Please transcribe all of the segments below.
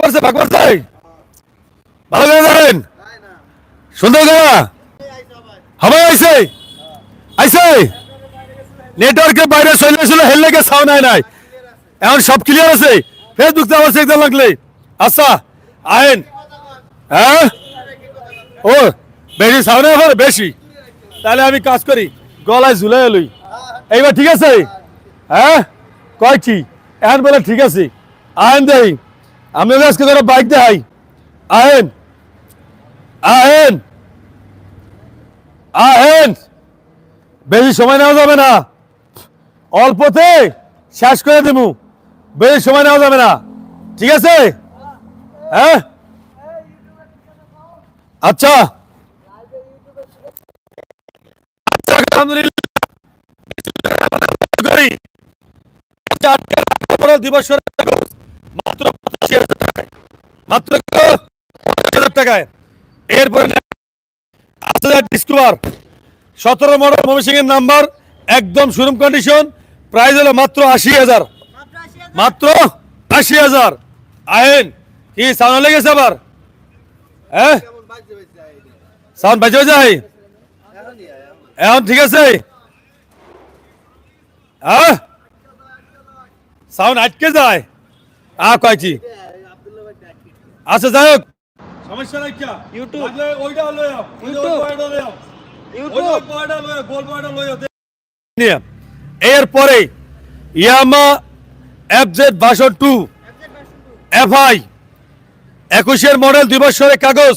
পড়ছে ভাগ পড়ছে ভালো করে যাবেন সুন্দর করে। হবে, আইছে। আইছে। নেটওয়ার্কের বাইরে চলে ছিল হেললে গে সাউন্ড নাই নাই। এখন সব ক্লিয়ার আছে। ফেসবুক তো আমার একদম লাগলে। আচ্ছা আইন হ্যাঁ? ও, বেশি সাউন্ড হবে বেশি। তাহলে আমি কাজ করি। গলায় ঝুলে এলুই এইবার ঠিক আছে? হ্যাঁ? কয় কি এখন বলে ঠিক আছে। আইন দেই। আমি আজকে ধরো বাইক দেখাই আইন আইন আইন বেশি সময় নেওয়া যাবে না। অল্পতে শেষ করে দেবো বেশি সময় নেওয়া যাবে না। ঠিক আছে? হ্যাঁ? আচ্ছা। আচ্ছা, আলহামদুলিল্লাহ। করি। চারটে বড় দিবসের কাগজ মাত্র পঁচাশি হাজার টাকায় মাত্র হাজার টাকায়। এরপরে ডিসকভার সতেরো মডেল ময়মনসিং নাম্বার একদম শোরুম কন্ডিশন প্রাইস হলো মাত্র আশি হাজার। মাত্র আশি হাজার। আইন, কি সাউন্ড লেগেছে আবার? হ্যাঁ? সাউন্ড বাজে যায় এখন ঠিক আছে? হ্যাঁ? সাউন্ড আটকে যায়। আ কয়ছি আচ্ছা যাই হোক। সমস্যা নাই কিয়া ইউটিউব। ওইটা লই আও ইউটিউব। ওইটা লই আও। ইউটিউব। ওইটা লই আও গোল পয়টা লই আও নিয়ে। এরপরে Yamaha F Z version two F I একুশের মডেল দুই বছরের কাগজ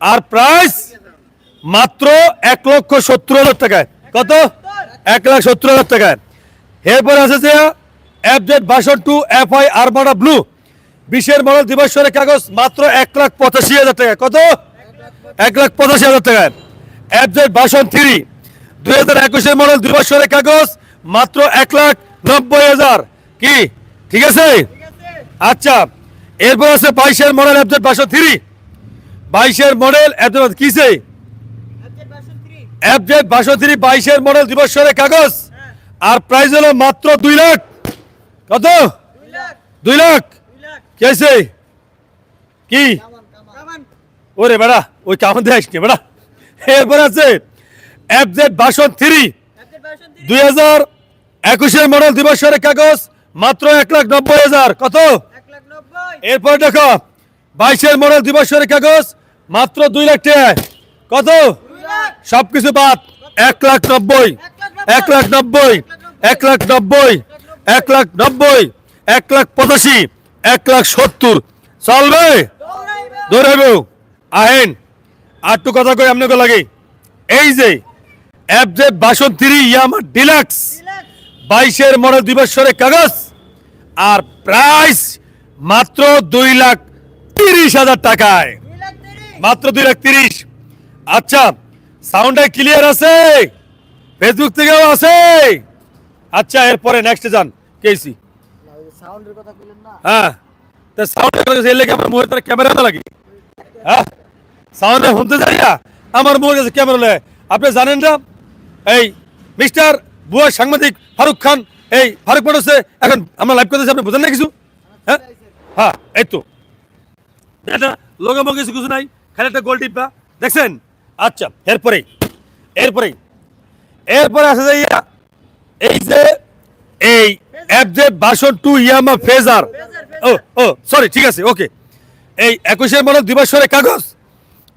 আর প্রাইস মাত্র এক লক্ষ সত্তর হাজার টাকায়। কত? এক লাখ সত্তর হাজার টাকায়। এরপর আছে যে F Z version two F I armada blue. বিশের দুই বছরের কাগজ মাত্র এক লাখ পঁচাশি হাজার টাকা। কত? এক লাখ পঁচাশি হাজার টাকায় এফজেড ভার্সন থ্রি দুই হাজার একুশের মডেল দুই বছরের কাগজ মাত্র এক লাখ নব্বই হাজার। কি? ঠিক আছে? আচ্ছা এরপর আছে বাইশের model F Z version three বাইশের মডেল এফজেড কিসে? এফজেড ভার্সন থ্রি বাইশের মডেল দুই বছরের কাগজ। আর প্রাইস হলো মাত্র দুই লাখ। কত? দুই লাখ। কেসে কি? ওরে বেড়া, ওই কামন দিয়ে আসছে, বেড়া। এরপর আছে এফজেড ভার্সন থ্রি দুই হাজার একুশের মডেল দুই বছরের কাগজ, মাত্র এক লাখ নব্বই হাজার। কত? এরপর দেখো, বাইশের মডেল দুই বছরের কাগজ, মাত্র দুই লাখ টাকা কত? সবকিছু বাদ, এক লাখ নব্বই। এক লাখ নব্বই, এক লাখ নব্বই, এক লাখ নব্বই, এক লাখ পঁচাশি। এক লাখ সত্তর। চলবে? দৌড়াইব। আহেন আটটু কথা কই আপনাকে লাগে। এই যে FZ version three Yamaha deluxe বাইশের মডেল দুই বছরের কাগজ, আর প্রাইস মাত্র দুই লাখ তিরিশ হাজার টাকায়। মাত্র দুই লাখ তিরিশ। আচ্ছা সাউন্ডটা ক্লিয়ার আছে? ফেসবুক থেকেও আছে? আচ্ছা এরপরে নেক্সট যান কেসি সাউন্ডের কথা বললেন না হ্যাঁ তা সাউন্ড এলে কি আমার তার ক্যামেরা লাগে? হ্যাঁ সাউন্ডে শুনতে যাই না? আমার মুখের কাছে ক্যামেরা লাগে আপনি জানেন না? এই মিস্টার বুয়া সাংবাদিক ফারুক খান, এই ফারুক মানুষে এখন আমরা লাইভ করতেছি, আপনি বোঝেন না কিছু? হ্যাঁ? হ্যাঁ এই তো। এটা লোক আমার কিছু কিছু নাই, খালি একটা গোল টিপা। দেখছেন? আচ্ছা এরপরে এরপরে এরপরে আসে যাইয়া, এই যে, এই F Z version two Yamaha Fazer ও ও সরি ঠিক আছে ওকে এই একুশের মডেল দুই কাগজ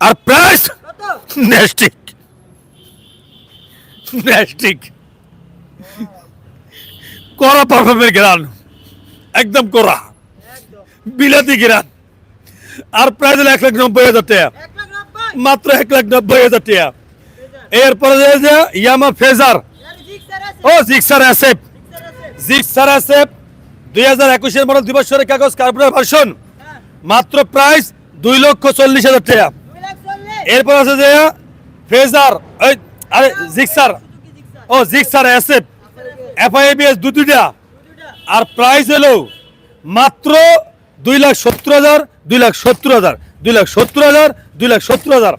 আর প্রাইস নেস্টিক নেস্টিক করা পারফর্মের গ্রান, একদম করা বিলাতি গ্রান। আর প্রাইস হলো এক লাখ নব্বই হাজার টাকা। মাত্র এক লাখ নব্বই হাজার টাকা। এরপরে ইয়ামা ফেজার ও Gixxer S F Gixxer S F দুই হাজার একুশের মডেল দুই বছরের কাগজ কার্বনের ভার্সন মাত্র প্রাইস দুই লক্ষ চল্লিশ হাজার টাকা। এরপর আছে যে ফেজার ওই, আরে, জিক্সার। ও, জিক্সার অ্যাসেপ এফআইবিএস দু দুইটা আর প্রাইস হলো মাত্র দুই লাখ সত্তর হাজার, দুই লাখ সত্তর হাজার, দুই লাখ সত্তর হাজার, দুই লাখ সত্তর হাজার।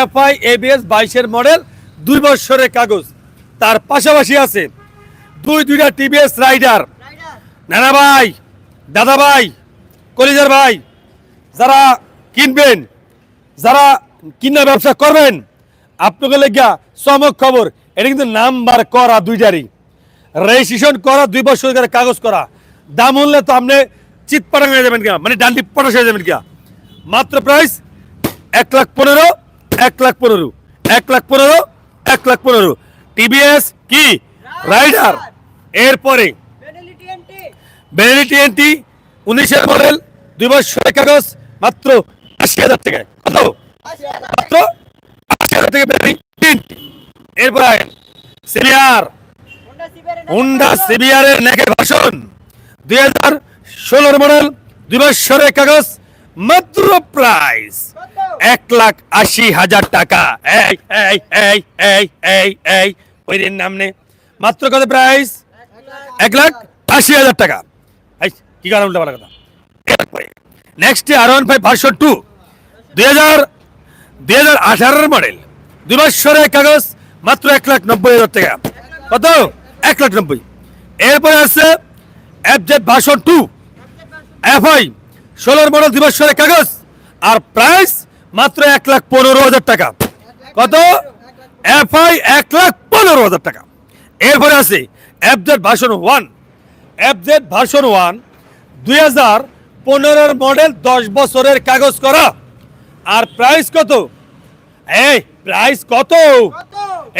এফআই এবিএস বাইশের মডেল দুই বছরের কাগজ। তার পাশাপাশি আছে দুই দুইটা টিভিএস রাইডার নানা ভাই, দাদা ভাই, কলিজার ভাই, যারা কিনবেন, যারা কিনা ব্যবসা করবেন, আপনাকে লেগা চমক খবর। এটা কিন্তু নাম্বার করা দুইটারই। রেজিস্ট্রেশন করা, দুই বছর কাগজ করা। দাম হলে তো আপনি চিত পাটাং হয়ে যাবেন কিনা মানে ডান্ডি পটাশ হয়ে যাবেন কিনা মাত্র প্রাইস এক লাখ পনেরো, এক লাখ পনেরো, এক লাখ পনেরো, এক লাখ পনেরো। টিভিএস কি? রাইডার এরপরে বেনেলিটি এনটি উনিশের মডেল, দুই বছরের কাগজ মাত্র আশি হাজার টাকা। কত? মাত্র আশি হাজার টাকা বেনেলিটি এরপরে সিনিয়র, হুন্ডা সিবিআর এর নেকের ভাষণ। দুই হাজার ষোলোর মডেল, দুই বছরের কাগজ মাত্র প্রাইস এক লাখ আশি হাজার টাকা। এই এই এই এই এই এই, ওই দিন নাম নে। মাত্র কত প্রাইস এক লাখ আশি হাজার টাকা। কি কারণ উল্টা কথা? Next R one five version two দুই হাজার আঠারোর মডেল দুই বছরের কাগজ, মাত্র এক লাখ নব্বই হাজার টাকা। কত? এক লাখ নব্বই। এরপরে আছে F Z version two F I ষোলোর মডেল দুই বছরের কাগজ, আর প্রাইস মাত্র এক লাখ পনেরো হাজার টাকা। কত? এফ আই এক লাখ পনেরো হাজার টাকা। এরপরে আছে F Z version one F Z version one দুই হাজার পনেরোর মডেল দশ বছরের কাগজ করা। আর প্রাইস কত? এই প্রাইস কত?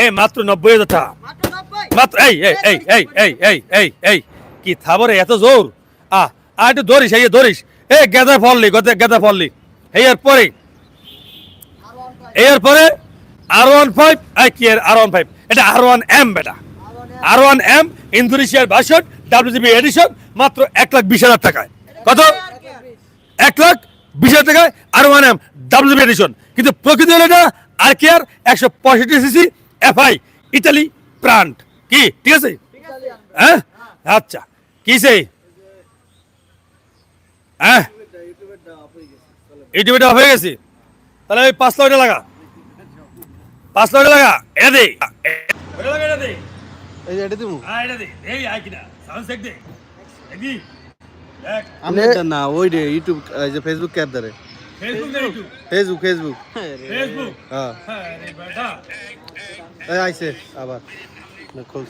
এই মাত্র নব্বই হাজার টাকা। মাত্র এই এই এই এই এই এই এই এই কি থাবরে এত জোর? আ আর একটু ধরিস এই ধরিস। এ গেদা ফললি গদে ফললি। এই এর পরে এর পরে আর ওয়ান ফাইভ এই কি আর ওয়ান ফাইভ এটা আর ওয়ান এম বেটা। আর ওয়ান এম ইন্দোনেশিয়ার ভাষণ ডাব্লিউজিবি এডিশন মাত্র এক লাখ বিশ হাজার টাকায়। কত? এক লাখ বিশ হাজার টাকায় R one M W G P edition কিন্তু প্রকৃতি হলো এটা আর কে আর একশো পঁয়ষট্টি সিসি এফআই ইটালি প্রান্ট কি? ঠিক আছে? হ্যাঁ? আচ্ছা। কি সেই? হ্যাঁ? ইউটিউবে অফ হয়ে গেছে। তাহলে ওই পাঁচ লাখ লাগা। পাঁচ লাখ লাগা এটা দে লাগা। এটা দে। এই এটা দিমু। হ্যাঁ এটা দে। এই আয় সাউন্ড চেক দে। দেখি। দেখ। আমি এটা না ওই রে ইউটিউব এই যে ফেসবুক ক্যাপ ধরে। ফেসবুক ফেসবুক ফেসবুক ফেসবুক হ্যাঁ হ্যাঁ। বেটা। এই আইছে আবার। না খোল।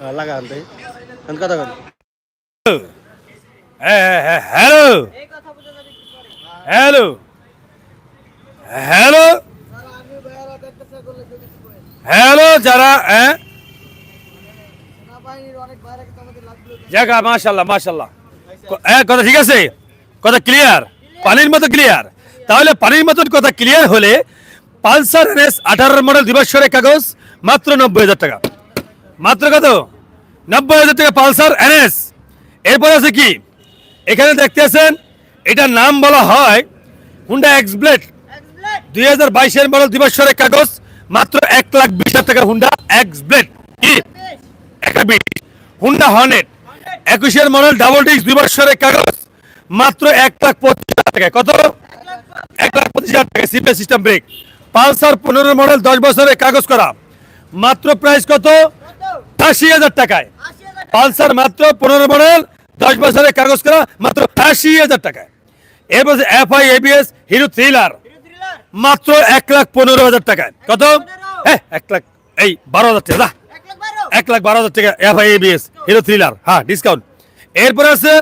হ্যাঁ, লাগা আনতে। আন কথা কর? হ্যালো। হ্যালো। হ্যালো হ্যালো যারা হ্যাঁ? জায়গা মাশাল্লাহ মাশাল্লাহ হ্যাঁ কথা ঠিক আছে? কথা ক্লিয়ার পানির মতো ক্লিয়ার তাহলে পানির মতন কথা ক্লিয়ার হলে পালসার এনএস আঠারোর মডেল দিবসের কাগজ মাত্র নব্বই হাজার টাকা। মাত্র কত? নব্বই হাজার টাকা পালসার এনএস। এরপর আছে কি? এখানে দেখতেছেন এটার নাম বলা হয় হুন্ডা এক্স ব্লেড দুই হাজার বাইশের মডেল দিবসের কাগজ মাত্র এক লাখ বিশ হাজার টাকার Honda X Blade Honda Hornet একুশের মডেল ডাবল ডিস্ক দুই বছরের কাগজ। মাত্র এক লাখ পঁচিশ হাজার টাকা কত? এক লাখ পঁচিশ হাজার টাকা C B S system brake Pulsar পনেরো মডেল দশ বছরের কাগজ করা। মাত্র প্রাইস কত? আশি হাজার টাকায়। পালসার মাত্র পনেরো মডেল দশ বছরের কাগজ করা। মাত্র আশি হাজার টাকায়। এরপর এফআই এবিএস হিরো থ্রিলার মাত্র এক লাখ পনেরো হাজার টাকায়। কত? হ্যাঁ এক লাখ এই বারো হাজার টাকা এক লাখ বারো। হাজার টাকা F I A B S Hero Thriller হ্যাঁ ডিসকাউন্ট এরপরে আছে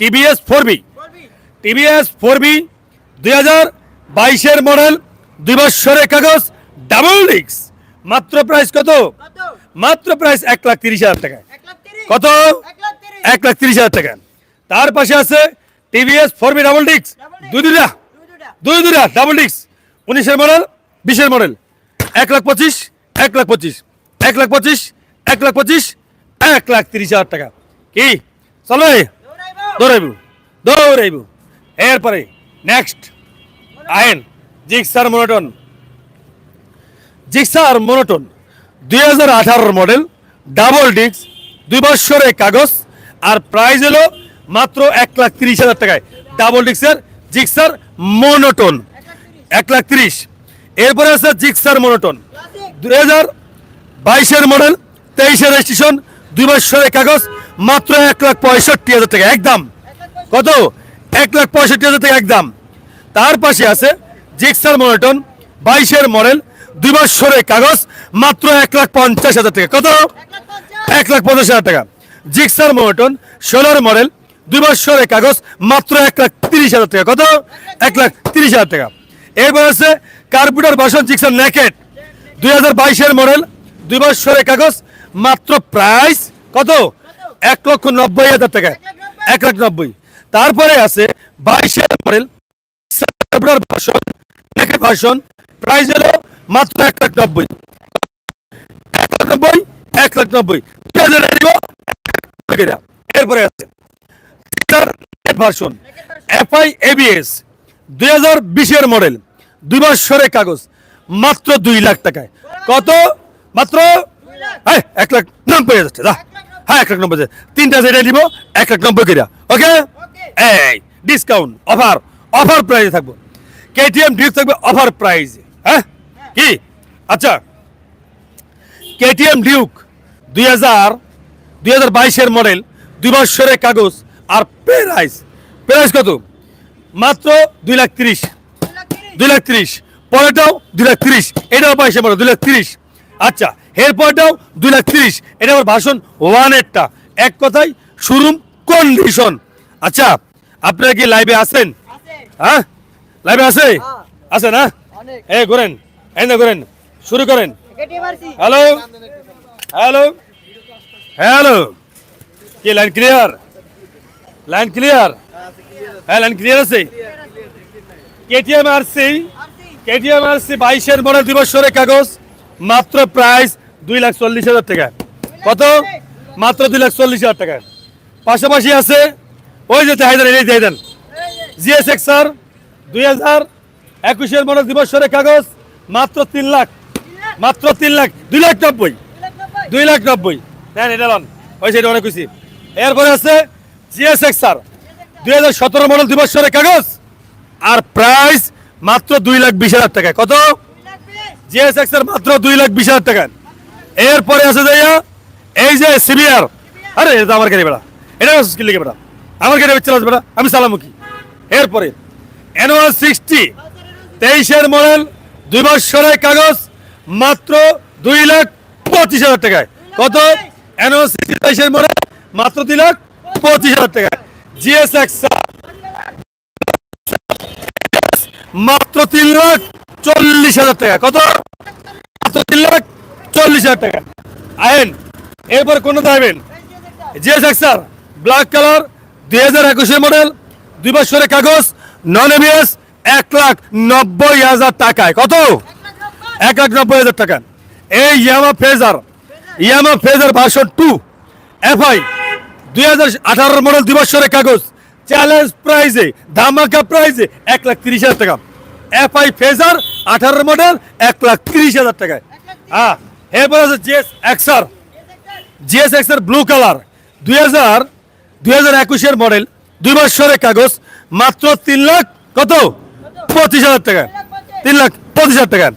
T V S four V T V S four V দুই হাজার বাইশের মডেল দুই বছরের কাগজ ডাবল ডিক্স মাত্র প্রাইস কত? মাত্র প্রাইস এক লাখ তিরিশ হাজার টাকা কত? এক লাখ তিরিশ। হাজার টাকা তার পাশে আছে টিভিএস ফোর বি ডাবল ডিক্স দুই দুটা দুই দুটা ডাবল ডিক্স উনিশের মডেল, বিশের মডেল। এক লাখ পঁচিশ, এক লাখ পঁচিশ। এক লাখ পঁচিশ, এক লাখ পঁচিশ, এক লাখ তিরিশ হাজার টাকা। কি? চলো দৌড়াইব। দৌড়াইব। এরপরে নেক্সট আইন জিক্সার মোনোটন। জিক্সার মোনোটন, দুই হাজার আঠারোর মডেল, ডাবল ডিস্ক, দুই বছরের কাগজ, আর প্রাইস হলো মাত্র এক লাখ তিরিশ হাজার টাকায়। ডাবল ডিস্কের জিক্সার মোনোটন। এক লাখ তিরিশ। এরপরে আছে জিক্সার মনোটন। দুই হাজার বাইশের মডেল, তেইশের রেজিস্ট্রেশন, দুই বছরের কাগজ, মাত্র এক লাখ পঁয়ষট্টি হাজার টাকা, একদম। কত? এক লাখ পঁয়ষট্টি হাজার টাকা, একদম। তার পাশে আছে জিক্সার মনোটন, বাইশের মডেল, দুই বছরের কাগজ, মাত্র এক লাখ পঞ্চাশ হাজার টাকা। কত? এক লাখ পঞ্চাশ হাজার টাকা। জিক্সার মনোটন ষোলোর মডেল, দুই বছরের কাগজ, মাত্র এক লাখ তিরিশ হাজার টাকা। কত? এক লাখ তিরিশ হাজার টাকা। এরপর আছে কার্পুটার বাসন জিক্সার নেকেট দুই হাজার বাইশের মডেল দুই বছরের কাগজ, মাত্র প্রাইস কত? এক লক্ষ নব্বই হাজার টাকা, এক লাখ নব্বই। তারপরে আছে বাইশের মডেল কার্পুটার বাসন নেকেট ভার্সন প্রাইস হলো মাত্র এক লাখ নব্বই। এক লাখ নব্বই, এক লাখ নব্বই। দুই হাজার এরপরে আছে ভার্সন এফআই এবিএস দুই হাজার বিশের মডেল দুই বছরের কাগজ মাত্র দুই লাখ টাকায়। কত? মাত্র? এই, এক লাখ নব্বই হাজার হ্যাঁ এক লাখ নব্বই হাজার। তিনটা যেটা দিব এক লাখ নব্বই করে ওকে? এই ডিসকাউন্ট অফার অফার প্রাইসে থাকব। কেটিএম ডিউক থাকবে অফার প্রাইসে হ্যাঁ? কি? আচ্ছা। কেটিএম ডিউক দুই হাজার দুই হাজার বাইশের মডেল দুই বছরের কাগজ আর প্রাইস প্রাইস কত? মাত্র দুই লাখ তিরিশ। দুই লাখ তিরিশ। পরেরটাও দুই লাখ তিরিশ। এটাও বাইশের মডেল দুই লাখ তিরিশ। আচ্ছা এর এরপরটাও দুই লাখ তিরিশ। এটা আমার ভাষণ ওয়ান এরটা এক কথায় শোরুম কন্ডিশন আচ্ছা আপনারা কি লাইভে আছেন? হ্যাঁ? লাইভে আছে? হ্যাঁ। আছে না? এ করেন এই না করেন শুরু করেন। হ্যালো হ্যালো হ্যালো কি লাইন ক্লিয়ার লাইন ক্লিয়ার হ্যাঁ লাইন ক্লিয়ার আছে? K T M R C K T M R C বাইশের মডেল দিবসের কাগজ, মাত্র প্রাইস দুই লাখ চল্লিশ হাজার টাকা। কত? মাত্র দুই লাখ চল্লিশ হাজার টাকা। পাশাপাশি আছে, ওই যে দেখাই দেন, এই দেখাই দেন। জিএস এক্সার দুই হাজার একুশের মডেল দিবসের কাগজ, মাত্র তিন লাখ। মাত্র তিন লাখ, দুই লাখ নব্বই। দুই লাখ নব্বই। নেন এটা লন। ওই সেটা অনেক খুশি। এরপরে আছে জিএস এক্সার দুই হাজার সতেরো মডেল দিবসের কাগজ আর প্রাইস মাত্র দুই লাখ বিশ হাজার টাকা। কত? জিএস এক্সার মাত্র দুই লাখ বিশ হাজার টাকা। এরপরে আছে যাইয়া এই যে সিবিআর আরে, এটা আমার গাড়ি বেড়া। এটা কি লিখে বেড়া। আমার গাড়ি চালাস বেড়া আমি সালামুখী। এরপরে অ্যানুয়াল সিক্সটি তেইশের মডেল দুই বছরের কাগজ মাত্র দুই লাখ পঁচিশ হাজার টাকায়। কত? অ্যানুয়াল সিক্সটি তেইশের মডেল মাত্র দুই লাখ পঁচিশ হাজার টাকা জিএস মাত্র তিন লাখ চল্লিশ হাজার টাকা। কত? মাত্র তিন লাখ চল্লিশ হাজার টাকা। আইন, এরপর কোন দাইবেন G S X R black colour দুই হাজার একুশের মডেল দুই বছরের কাগজ নন এবিএস এক লাখ নব্বই হাজার টাকায়। কত? এক লাখ নব্বই হাজার টাকা। এই Yamaha Fazer Yamaha Fazer version two FI দুই হাজার আঠারোর মডেল দুই বছরের কাগজ। চ্যালেঞ্জ প্রাইজে ধামাকা প্রাইজে এক লাখ তিরিশ হাজার টাকা। এফআই ফেজার আঠারোর মডেল এক লাখ তিরিশ হাজার টাকায়। হ্যাঁ এরপর আছে G S X R G S X R blue colour দুই হাজার দুই হাজার একুশের মডেল দুই বছরের কাগজ, মাত্র তিন লাখ কত? পঁচিশ হাজার টাকা তিন লাখ পঁচিশ হাজার টাকা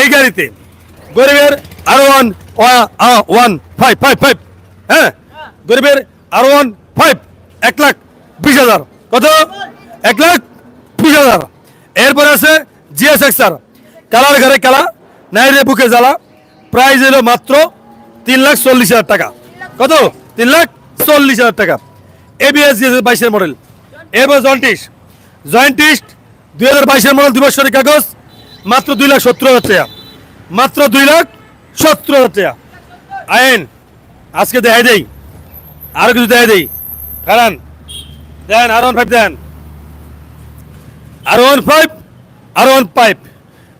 এই গাড়িতে গরিবের আরও one one five five five হ্যাঁ গরিবের আরও ওয়ান ফাইভ এক লাখ বিশ হাজার। কত? এক লাখ বিশ হাজার। এরপরে আছে জিএস এক্সার কালার ঘরে কালা নাইরে বুকে জ্বালা। প্রাইস হলো মাত্র তিন লাখ চল্লিশ হাজার টাকা। কত? তিন লাখ চল্লিশ হাজার টাকা। এবিএস জিএস বাইশের মডেল এরপর জয়েন্টিস্ট জয়েন্টিস্ট দুই হাজার বাইশের মডেল দিবসের কাগজ, মাত্র দুই লাখ সত্তর হাজার টাকা। মাত্র দুই লাখ সত্তর হাজার টাকা। আইন, আজকে দেখাই দেই। আরও কিছু দেয় দেই। কারণ, দেন, আর ওয়ান ফাইভ দেন। R one five R one five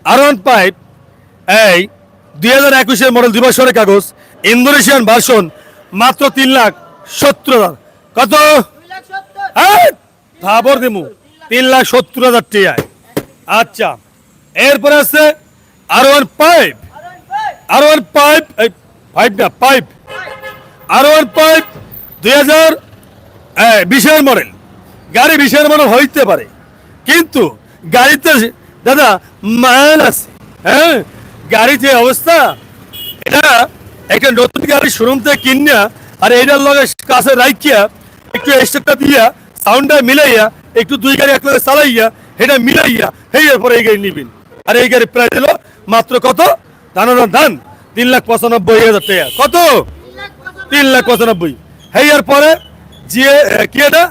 R one five এই দুই হাজার একুশের মডেল দিবসের কাগজ, ইন্দোনেশিয়ান ভার্সন মাত্র তিন লাখ সত্তর হাজার। কত? থাবর দিমু। তিন লাখ সত্তর হাজার টিআই। আচ্ছা এরপরে আছে R one five R one five five না পাইপ আর ওয়ান পাইপ দুই হাজার বিশের মডেল। গাড়ি বিশের মডেল হইতে পারে। কিন্তু গাড়িতে দাদা মান আছে। হ্যাঁ? গাড়ি যে অবস্থা, এটা একটা নতুন গাড়ি শোরুম থেকে কিনিয়া, আর এইটার লগে কাছে রাখিয়া, একটু এক্সট্রা দিয়া সাউন্ডটা মিলাইয়া, একটু দুই গাড়ি এক লগে চালাইয়া এটা মিলাইয়া সেই এরপরে এই গাড়ি নিবেন। আর এই গাড়ি প্রায় দিল মাত্র কত? ধানের ধান তিন লাখ পঁচানব্বই হাজার টাকা। কত? তিন লাখ পঁচানব্বই। এর পরে জিএ কি এটা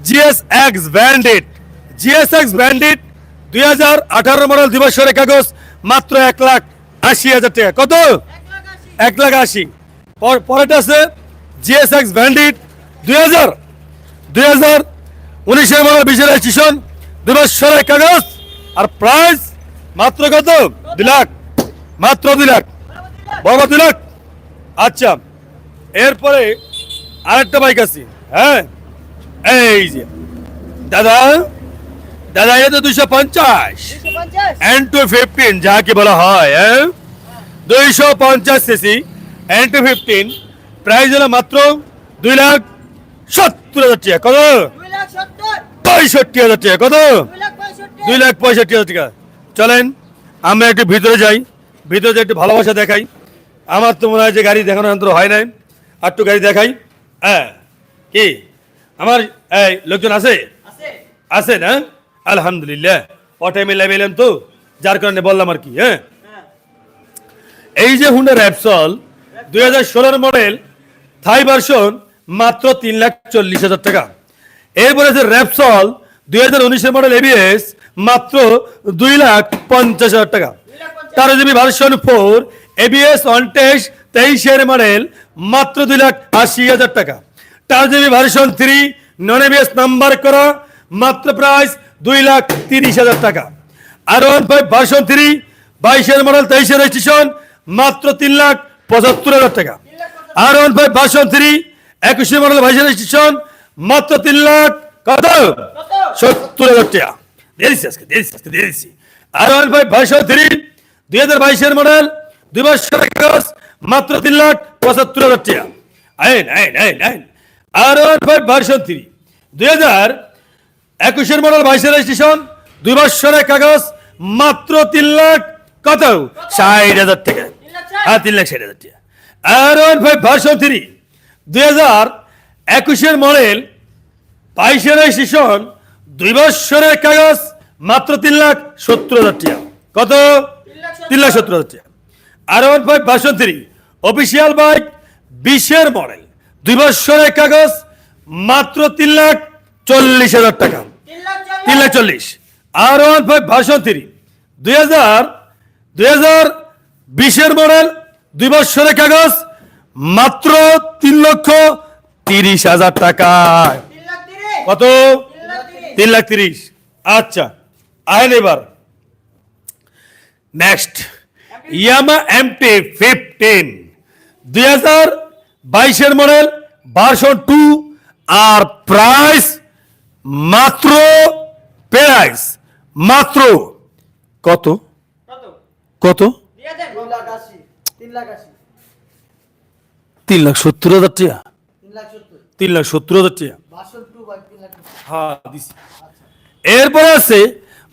G S X Bandit G S X Bandit দুই হাজার আঠারো মডেল দিবসের কাগজ মাত্র এক লাখ আশি হাজার টাকা কত এক লাখ আশি পর- পরেরটা আছে জিএস এক্স ব্যান্ডিট দুই হাজার দুই হাজার উনিশের মডেল বিশের রেজিস্ট্রেশন দুই বছরের কাগজ আর প্রাইস মাত্র কত দুই লাখ মাত্র দুই লাখ বাবা দুই লাখ আচ্ছা এরপরে আরেকটা বাইক আছে হ্যাঁ? এই যে দাদা দাদা এটা দুশো পঞ্চাশ। এন টু ফিফটিন যাকে বলা হয় হ্যাঁ? দুইশো পঞ্চাশ C C N two fifteen price হলো মাত্র দুই লাখ সত্তর হাজার টাকা। কত? পঁয়ষট্টি হাজার টাকা। কত? দুই লাখ পঁয়ষট্টি। হাজার টাকা। চলেন আমরা একটু ভিতরে যাই। ভিতরে যাই একটু ভালোবাসা দেখাই। আমার তো মনে হয় যে গাড়ি দেখানো যন্ত্র হয় নাই। একটু গাড়ি দেখাই। হ্যাঁ কি? আমার এই লোকজন আছে? আছে। না? আলহামদুলিল্লাহ। ও টাইমে লাইবেলেন তো যার কারণে বললাম আর কি হ্যাঁ? এই যে হুন্ডা র্যাপসল দুই হাজার ষোলোর মডেল থাই ভার্সন মাত্র তিন লাখ চল্লিশ হাজার টাকা। এরপরে যে র্যাপসল দুই হাজার উনিশের মডেল এবিএস মাত্র দুই লাখ পঞ্চাশ হাজার টাকা। তেরো G B version four A B S one test তেইশের মডেল মাত্র দুই লাখ আশি হাজার টাকা। তেরো G B version three non A B S number করা, মাত্র প্রাইস দুই লাখ তিরিশ হাজার টাকা। R one five version three বাইশের মডেল তেইশের রেজিস্ট্রেশন, মাত্র তিন লাখ পঁচাত্তর হাজার টাকা। R one five version three একুশের মডেল বাইশের রেজিস্ট্রেশন, মাত্র তিন লাখ কত? সত্তর হাজার টাকা। দিয়ে আজকে দিয়ে আজকে R one five version three, দুই হাজার বাইশের মডেল দুই বছর মাত্র তিন লাখ পঁচাত্তর হাজার টাকা। আইন আইন আইন আইন। R one five version three দুই হাজার একুশের মডেল বাইশের রেজিস্ট্রেশন দুই বছরের কাগজ মাত্র তিন লাখ কত? ষাট হাজার টাকা। হ্যাঁ তিন লাখ ষাট হাজার টাকা। R one five version three দুই হাজার একুশের মডেল বাইশের রেজিস্ট্রেশন দুই বছরের কাগজ মাত্র তিন লাখ সত্তর হাজার টাকা। কত? তিন লাখ সত্তর। হাজার টাকা। R one five version three official bike বিশের মডেল। দুই বছরের কাগজ, মাত্র তিন লাখ চল্লিশ হাজার টাকা। তিন লাখ চল্লিশ। R one five version three. দুই হাজার দুই হাজার বিশের মডেল, দুই বছরের কাগজ, মাত্র তিন লক্ষ তিরিশ হাজার টাকা। কত? তিন লাখ তিরিশ। আচ্ছা আহেন এবার। নেক্সট ইয়ামা এমটি ফিফটিন দুই হাজার বাইশের model version two R price মাত্র প্রাইস মাত্র কত? কত? তিন লাখ সত্তর হাজার টাকা। তিন লাখ সত্তর হাজার টাকা। হ্যাঁ এরপরে আছে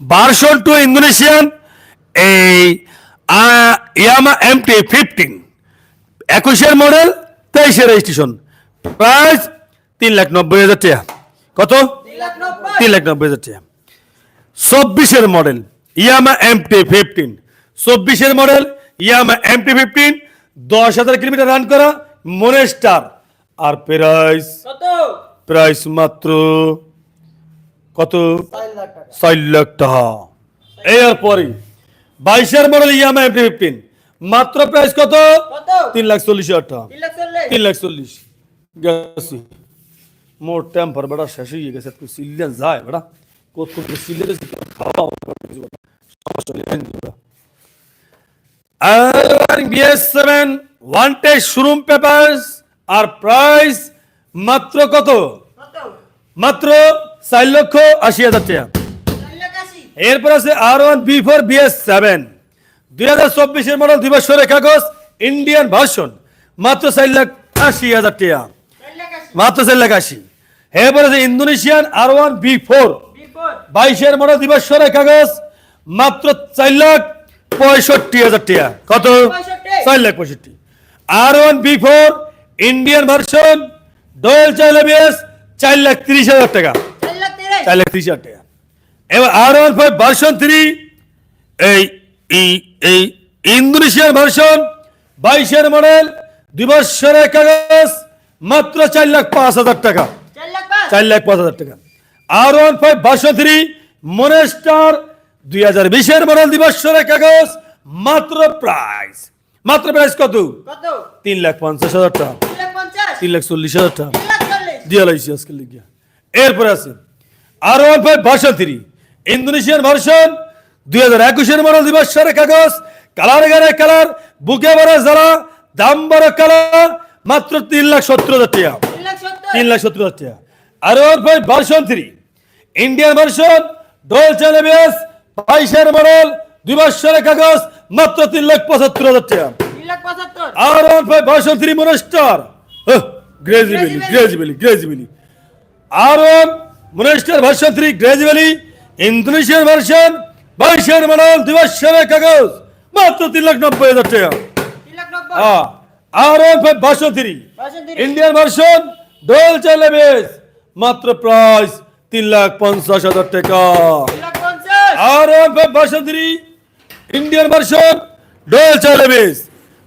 ভার্সন টু ইন্দোনেশিয়ান, এই ইয়ামা এমটি ফিফটিন। একুশের মডেল তেইশের রেজিস্ট্রেশন প্রাইস তিন লাখ নব্বই হাজার টাকা। কত? তিন লাখ নব্বই হাজার টাকা। চব্বিশের model Yamaha M T fifteen. চব্বিশের model Yamaha M T fifteen. দশ হাজার কিলোমিটার রান করা মনেস্টার আর প্রাইস প্রাইস মাত্র কত? চার লাখ টাকা। এরপরে বাইশের মডেল ইয়ামা এমটি ফিফটিন। মাত্র প্রাইস কত? তিন লাখ চল্লিশ হাজার টাকা। তিন লাখ চল্লিশ? গেছি। মোর টেম্পার বেটা শেষ হয়ে গেছে তুই সিলিয়ান যায় বেটা। কত সিলিয়ান খাওয়া সমস্যা নেই R seven one test showroom papers আর প্রাইস মাত্র কত? মাত্র চার লক্ষ আশি হাজার টাকা। এরপর আছে R one B four B S seven দুই হাজার চব্বিশের মডেল দুই বছরের কাগজ ইন্ডিয়ান ভার্সন মাত্র চার লাখ আশি হাজার টাকা। লাখ মাত্র চার লাখ আশি। এরপর আছে Indonesian R one B four বাইশের মডেল দুই বছরের কাগজ মাত্র চার লাখ পঁয়ষট্টি হাজার টাকা। কত। চার লাখ পঁয়ষট্টি। R one B four Indian version dual channel চার লাখ তিরিশ হাজার টাকা। চার লাখ তিরিশ। হাজার টাকা। এবার R one five version three এই এই এই ইন্দোনেশিয়ার ভার্সন বাইশের মডেল দুই বছরের কাগজ মাত্র চার লাখ পাঁচ হাজার টাকা। চার লাখ পাঁচ? হাজার টাকা। R one five version three monster দুই হাজার বিশের মডেল দুই বছরের কাগজ মাত্র প্রাইস মাত্র প্রাইস কত? তিন লাখ পঞ্চাশ হাজার টাকা। তিন লাখ চল্লিশ হাজার টাকা। দিয়ে লাইছি আজকে লিখিয়া এরপরে আছে। R one five version three Indonesian version দুই হাজার একুশের মডেল দিবস সারে কাগজ কালার গারে কালার বুকে বারে জ্বালা দাম বারো কালার মাত্র তিন লাখ সত্তর হাজার টাকা। তিন লাখ সত্তর। হাজার টাকা। R one five version three Indian version dual channel A B S বাইশের মডেল দুই বছরের কাগজ মাত্র তিন লাখ পঁচাত্তর হাজার টাকা। R one five version three monster গ্রেজিবিলি গ্রেজিবিলি গ্রেজিবিলি R one monster version three গ্রেজিবিলি Indonesian version বাইশের মডেল দিবসের কাগজ মাত্র তিন লাখ নব্বই হাজার টাকা। হ্যাঁ R three Indian version dual চ্যালেবেস মাত্র প্রাইস তিন লাখ পঞ্চাশ হাজার টাকা। R three Indian version dual চ্যালেবেস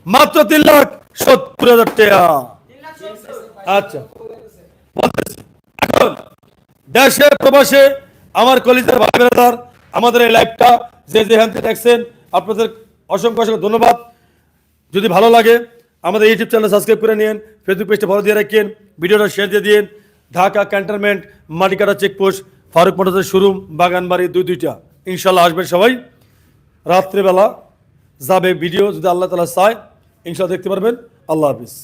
মাত্র তিন লাখ সত্তর হাজার টাকা। আচ্ছা। এখন দেশে প্রবাসে আমার কলিজার ভাই বেড়াদার আমাদের এই লাইভটা যে যেখান থেকে দেখছেন, আপনাদের অসংখ্য অসংখ্য ধন্যবাদ। যদি ভালো লাগে, আমাদের ইউটিউব চ্যানেল সাবস্ক্রাইব করে নিন ফেসবুক পেজটা ফলো দিয়ে রাখেন, ভিডিওটা শেয়ার দিয়ে দিন ঢাকা ক্যান্টনমেন্ট মাটিকাটা চেকপোস্ট ফারুক মোটরসের শোরুম বাগানবাড়ি দুই দুইটা। ইনশাল্লাহ আসবেন সবাই। রাত্রেবেলা যাবে ভিডিও যদি আল্লাহ তালা চায় ইনশাল্লাহ দেখতে পারবেন। আল্লাহ হাফিজ।